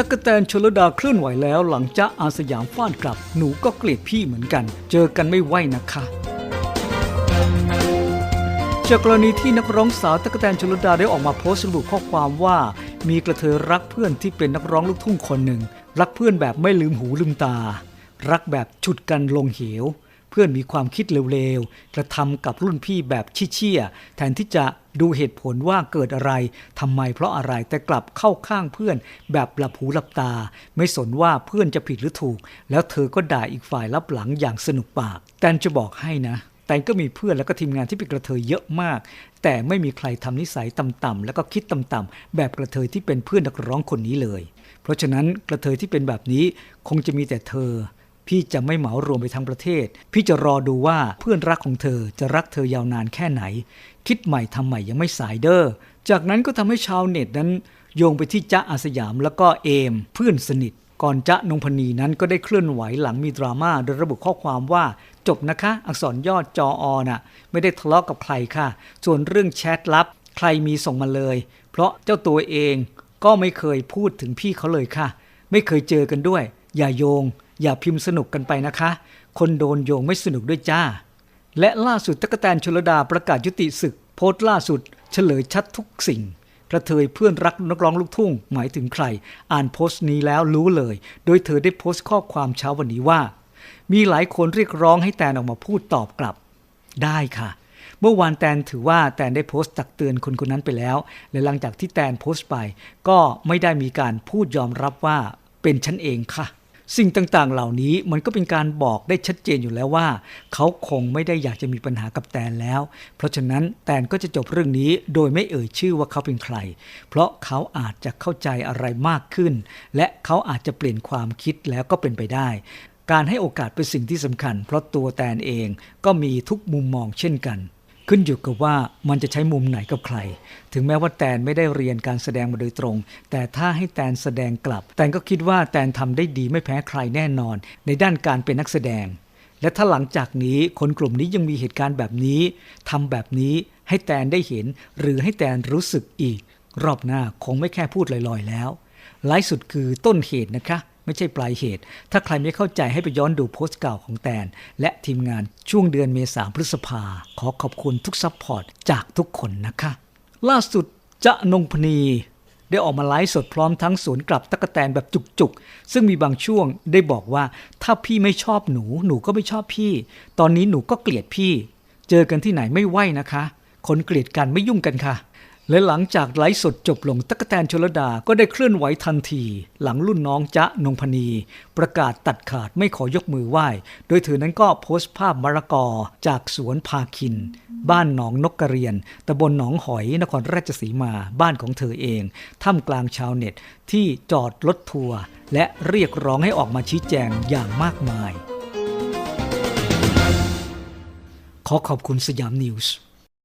ตะกแตนชลดาเคลื่อนไหวแล้วหลังจ้าอาสยามฟาดกลับ หนูก็เกลียดพี่เหมือนกัน เจอกันไม่ไหวนะคะจากกรณีที่นักร้องสาวตะกแตนชลดาได้ออกมาโพสต์ระบุข้อความว่า มีกระเทยรักเพื่อนที่เป็นนักร้องลูกทุ่งคนหนึ่ง รักเพื่อนแบบไม่ลืมหูลืมตา รักแบบฉุดกันลงเหว เพื่อนมีความคิดเร็วๆ กระทำกับรุ่นพี่แบบชี้เชี่ยแทนที่จะดูเหตุผลว่าเกิดอะไรทำไมเพราะอะไรแต่กลับเข้าข้างเพื่อนแบบหลับหูหลับตา ไม่สนว่าเพื่อนจะผิดหรือถูก แล้วเธอก็ด่าอีกฝ่ายรับหลังอย่างสนุกปาก แตนจะบอกให้นะแตนก็มีเพื่อนแล้วก็ทีมงานที่เป็นกระเทยเยอะมาก แต่ไม่มีใครทำนิสัยต่ำๆแล้วก็คิดต่ำๆแบบกระเทยที่เป็นเพื่อนนักร้องคนนี้เลย เพราะฉะนั้นกระเทยที่เป็นแบบนี้คงจะมีแต่เธอ พี่จะไม่เหมารวมไปทั้งประเทศ พี่จะรอดูว่าเพื่อนรักของเธอจะรักเธอยาวนานแค่ไหน คิดใหม่ทำใหม่ยังไม่สายเด้อ จากนั้นก็ทำให้ชาวเน็ตนั้นโยงไปที่จ๊ะอาสยามแล้วก็เอม เพื่อนสนิท ก่อนจ๊ะนงพนีนั้นก็ได้เคลื่อนไหวหลังมีดราม่าโดยระบุข้อความว่าจบนะคะ อักษรย่อจออน่ะ ไม่ได้ทะเลาะกับใครค่ะ ส่วนเรื่องแชทลับ ใครมีส่งมาเลย เพราะเจ้าตัวเองก็ไม่เคยพูดถึงพี่เขาเลยค่ะ ไม่เคยเจอกันด้วย อย่าโยง อย่าพิมพ์สนุกกันไปนะคะ คนโดนโยงไม่สนุกด้วยจ้า และล่าสุดตะกแตนชลดาประกาศยุติศึก โพสต์ล่าสุด เฉลยชัดทุกสิ่งกระเทยเพื่อนรักนักร้องลูกทุ่ง หมายถึงใคร อ่านโพสต์นี้แล้วรู้เลย โดยเธอได้โพสต์ข้อความเช้าวันนี้ว่า มีหลายคนเรียกร้องให้แตนออกมาพูดตอบกลับ ได้ค่ะ เมื่อวานแตนถือว่าแตนได้โพสต์ตักเตือนคนคนนั้นไปแล้ว และหลังจากที่แตนโพสต์ไป ก็ไม่ได้มีการพูดยอมรับว่าเป็นฉันเองค่ะ สิ่งต่างๆ เหล่านี้มันก็เป็นการบอกได้ชัดเจนอยู่แล้วว่า เขาคงไม่ได้อยากจะมีปัญหากับแตนแล้ว เพราะฉะนั้นแตนก็จะจบเรื่องนี้โดยไม่เอ่ยชื่อว่าเขาเป็นใคร เพราะเขาอาจจะเข้าใจอะไรมากขึ้น และเขาอาจจะเปลี่ยนความคิดแล้วก็เป็นไปได้ การให้โอกาสเป็นสิ่งที่สำคัญ เพราะตัวแตนเองก็มีทุกมุมมองเช่นกัน ขึ้นอยู่กับว่ามันจะใช้มุมไหนกับใคร ถึงแม้ว่าแตนไม่ได้เรียนการแสดงมาโดยตรง แต่ถ้าให้แตนแสดงกลับ แตนก็คิดว่าแตนทำได้ดีไม่แพ้ใครแน่นอน ในด้านการเป็นนักแสดง และถ้าหลังจากนี้คนกลุ่มนี้ยังมีเหตุการณ์แบบนี้ทำแบบนี้ให้แตนได้เห็น หรือให้แตนรู้สึกอีก รอบหน้าคงไม่แค่พูดลอยๆแล้วหลายสุดคือต้นเหตุนะคะ ไม่ใช่ปลายเหตุ ถ้าใครไม่เข้าใจให้ไปย้อนดูโพสต์เก่าของแตน และทีมงานช่วงเดือนเมษาพฤษภา ขอขอบคุณทุกซัพพอร์ตจากทุกคนนะคะ ล่าสุดจะนงพนีได้ออกมาไลฟ์สดพร้อมทั้งสวนกลับตะกแตนแบบจุกๆ ซึ่งมีบางช่วงได้บอกว่า ถ้าพี่ไม่ชอบหนู หนูก็ไม่ชอบพี่ ตอนนี้หนูก็เกลียดพี่ เจอกันที่ไหนไม่ไหวนะคะ คนเกลียดกันไม่ยุ่งกันค่ะ และหลังจากไลฟ์สดจบลงตะกแตนชลดาก็ได้เคลื่อนไหวทันที หลังรุ่นน้องจ๊ะนงพนี ประกาศตัดขาดไม่ขอยกมือไหว้ โดยเธอนั้นก็โพสต์ภาพมะละกอจากสวนพาคิน บ้านหนองนกกระเรียนตำบลหนองหอยนครราชสีมาบ้านของเธอเองท่ามกลางชาวเน็ตที่จอดรถทัวร์และเรียกร้องให้ออกมาชี้แจงอย่างมากมาย ขอขอบคุณสยามนิวส์